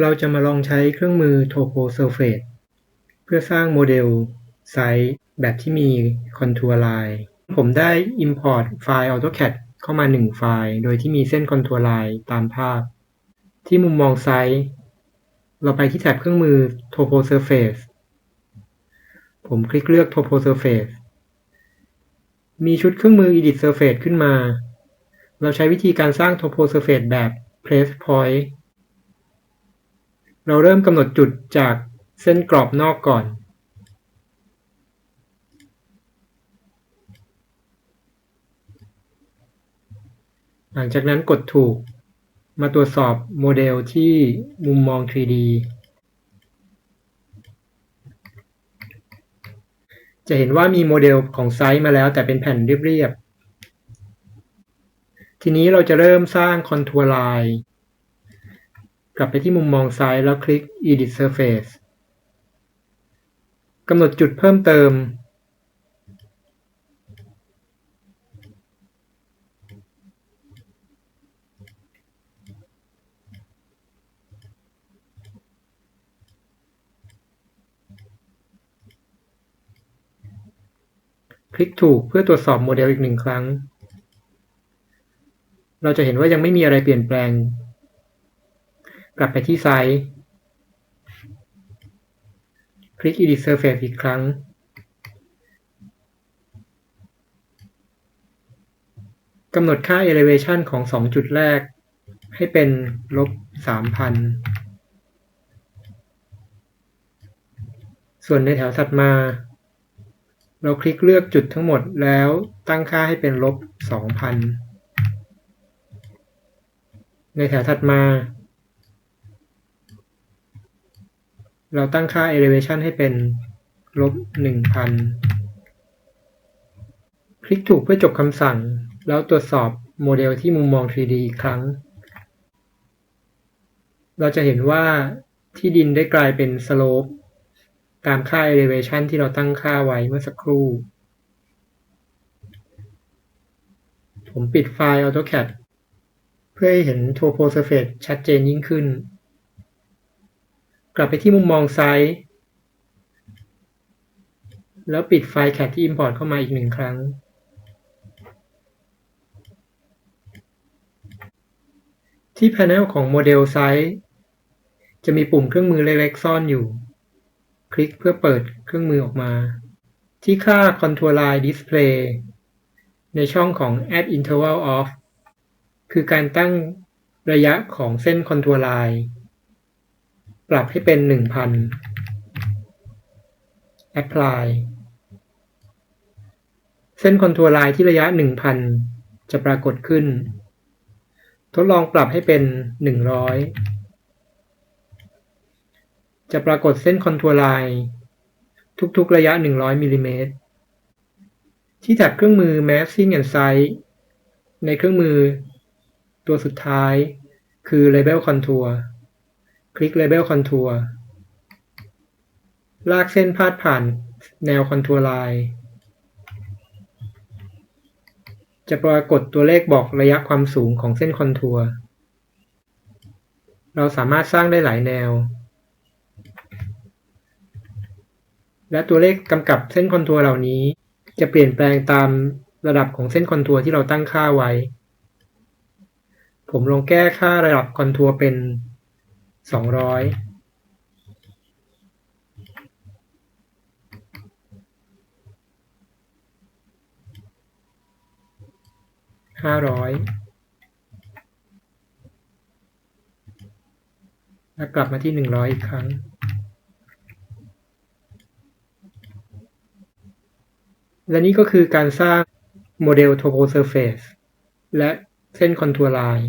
เราจะมาลองใช้เครื่องมือ Topo Surface เพื่อสร้างโมเดลไซต์แบบที่มี Contour Line ผมได้ Import ไฟล์ AutoCAD เข้ามา 1 ไฟล์ โดยที่มีเส้น Contour Line ตามภาพ ที่มุมมองไซต์ เราไปที่แท็บเครื่องมือ Topo Surface ผมคลิกเลือก Topo Surface มีชุดเครื่องมือ Edit Surface ขึ้นมา เราใช้วิธีการสร้าง Topo Surface แบบ Place Point เราเริ่มกำหนดจุดจากเส้นกรอบนอกก่อน หลังจากนั้นกดถูก มาตรวจสอบโมเดลที่มุมมอง 3D จะเห็นว่ามีโมเดลของไซต์มาแล้วแต่เป็นแผ่นเรียบๆ ทีนี้เราจะเริ่มสร้างคอนทัวร์ไลน์ กลับไปที่มุมมองซ้ายแล้วคลิก Edit Surface กำหนดจุดเพิ่มเติม คลิกถูกเพื่อตรวจสอบโมเดลอีกหนึ่งครั้ง เราจะเห็นว่ายังไม่มีอะไรเปลี่ยนแปลง กลับไปที่ไซต์ คลิก Edit Surface อีกครั้ง กำหนดค่า elevation ของ 2 จุดแรก ให้เป็นลบ 3,000 ส่วนในแถวถัดมา เราคลิกเลือกจุดทั้งหมดแล้วตั้งค่าให้เป็นลบ 2,000 ในแถวถัดมา เราตั้งค่า elevation ให้เป็นลบ1,000คลิกถูกเพื่อจบคำสั่ง แล้วตรวจสอบโมเดลที่มุมมอง 3D อีกครั้ง เราจะเห็นว่าที่ดินได้กลายเป็น slope ตามค่า elevation ที่เราตั้งค่าไว้เมื่อสักครู่ ผมปิดไฟล์ AutoCAD เพื่อให้เห็น Topo Surface ชัดเจนยิ่งขึ้น กลับไปที่มุมมองซ้ายแล้วปิดไฟล์ CAD ที่ Import เข้ามาอีกหนึ่งครั้ง ที่ Panel ของโมเดลไซต์จะมีปุ่มเครื่องมือเล็กๆซ่อนอยู่ คลิกเพื่อเปิดเครื่องมือออกมา ที่ค่า Contour Line Display ในช่องของ Add Interval of คือการตั้งระยะของเส้น Contour Line ปรับให้เป็น1,000 Apply เส้น Contour Line ที่ระยะ 1,000 จะปรากฏขึ้น ทดลองปรับให้เป็น 100 จะปรากฏเส้น Contour Line ทุกๆระยะ 100มิลลิเมตร ที่แท็บเครื่องมือ Massing and Size ในเครื่องมือตัวสุดท้ายคือ Label Contour คลิก Label Contour ลากเส้นพาดผ่านแนว Contour Line จะปรากฏตัวเลขบอกระยะความสูงของเส้นคอนทัวร์ เราสามารถสร้างได้หลายแนว และตัวเลขกำกับเส้นคอนทัวร์เหล่านี้ จะเปลี่ยนแปลงตามระดับของเส้นคอนทัวร์ที่เราตั้งค่าไว้ ผมลองแก้ค่าระดับคอนทัวร์เป็น 200ห้าร้อยแล้วกลับมาที่หนึ่งร้อยอีกครั้ง และนี่ก็คือการสร้างโมเดล Topo Surface และเส้น Contour Line